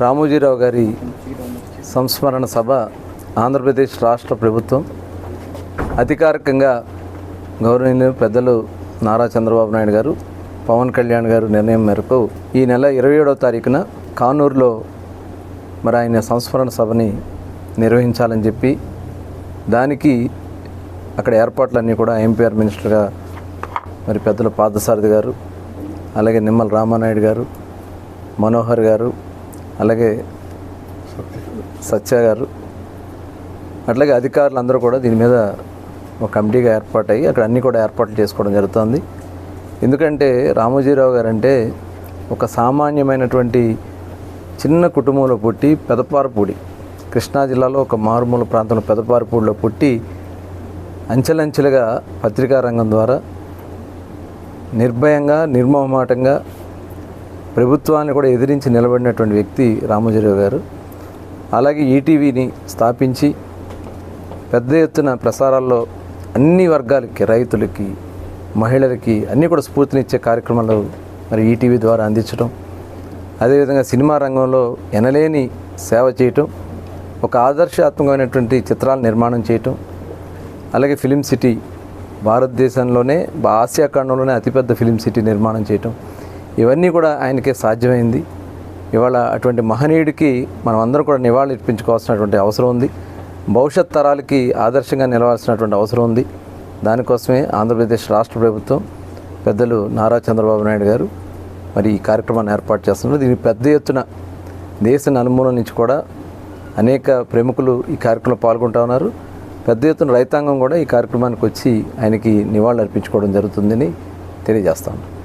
రామోజీరావు గారి సంస్మరణ సభ ఆంధ్రప్రదేశ్ రాష్ట్ర ప్రభుత్వం. అధికారికంగా గౌరవనీయులు పెద్దలు నారా చంద్రబాబు నాయుడు గారు పవన్ కళ్యాణ్ గారు నిర్ణయం మేరకు ఈ నెల ఇరవై ఏడవ తారీఖున కానూరులో మరి ఆయన సంస్మరణ సభని నిర్వహించాలని చెప్పి దానికి అక్కడ ఏర్పాట్లన్నీ కూడా ఎంపీఆర్ మినిస్టర్గా మరి పెద్దలు పాదసారథి గారు అలాగే నిమ్మల రామానాయుడు గారు మనోహర్ గారు అలాగే సత్య గారు అట్లాగే అధికారులు అందరూ కూడా దీని మీద ఒక కమిటీగా ఏర్పాటయ్యి అక్కడ అన్నీ కూడా ఏర్పాట్లు చేసుకోవడం జరుగుతుంది. ఎందుకంటే రామోజీరావు గారు అంటే ఒక సామాన్యమైనటువంటి చిన్న కుటుంబంలో పుట్టి పెదపారపూడి కృష్ణా జిల్లాలో ఒక మారుమూల ప్రాంతంలో పెదపారపూడిలో పుట్టి అంచెలంచెలుగా పత్రికా రంగం ద్వారా నిర్భయంగా నిర్మోహమాటంగా ప్రభుత్వాన్ని కూడా ఎదిరించి నిలబడినటువంటి వ్యక్తి రామోజీరావు గారు. అలాగే ఈటీవీని స్థాపించి పెద్ద ఎత్తున ప్రసారాల్లో అన్ని వర్గాలకి రైతులకి మహిళలకి అన్నీ కూడా స్ఫూర్తినిచ్చే కార్యక్రమాలు మరి ఈటీవీ ద్వారా అందించడం. అదేవిధంగా సినిమా రంగంలో ఎనలేని సేవ చేయటం ఒక ఆదర్శాత్మకమైనటువంటి చిత్రాల నిర్మాణం చేయటం. అలాగే ఫిలిం సిటీ భారతదేశంలోనే బా- ఆసియా ఖండంలోనే అతిపెద్ద ఫిలిం సిటీ నిర్మాణం చేయటం. ఇవన్నీ కూడా ఆయనకే సాధ్యమైంది. ఇవాళ అటువంటి మహనీయుడికి మనం అందరం కూడా నివాళులు ఇర్పించుకోవాల్సినటువంటి అవసరం ఉంది. భవిష్యత్ తరాలకి ఆదర్శంగా నిలవాల్సినటువంటి అవసరం ఉంది. దానికోసమే ఆంధ్రప్రదేశ్ రాష్ట్ర ప్రభుత్వం పెద్దలు నారా చంద్రబాబు నాయుడు గారు మరి ఈ కార్యక్రమాన్ని ఏర్పాటు చేస్తున్నారు. దీన్ని పెద్ద ఎత్తున దేశ నలుమూల నుంచి కూడా అనేక ప్రముఖులు ఈ కార్యక్రమంలో పాల్గొంటా ఉన్నారు. పెద్ద ఎత్తున రైతాంగం కూడా ఈ కార్యక్రమానికి వచ్చి ఆయనకి నివాళులు అర్పించుకోవడం జరుగుతుందని తెలియజేస్తాను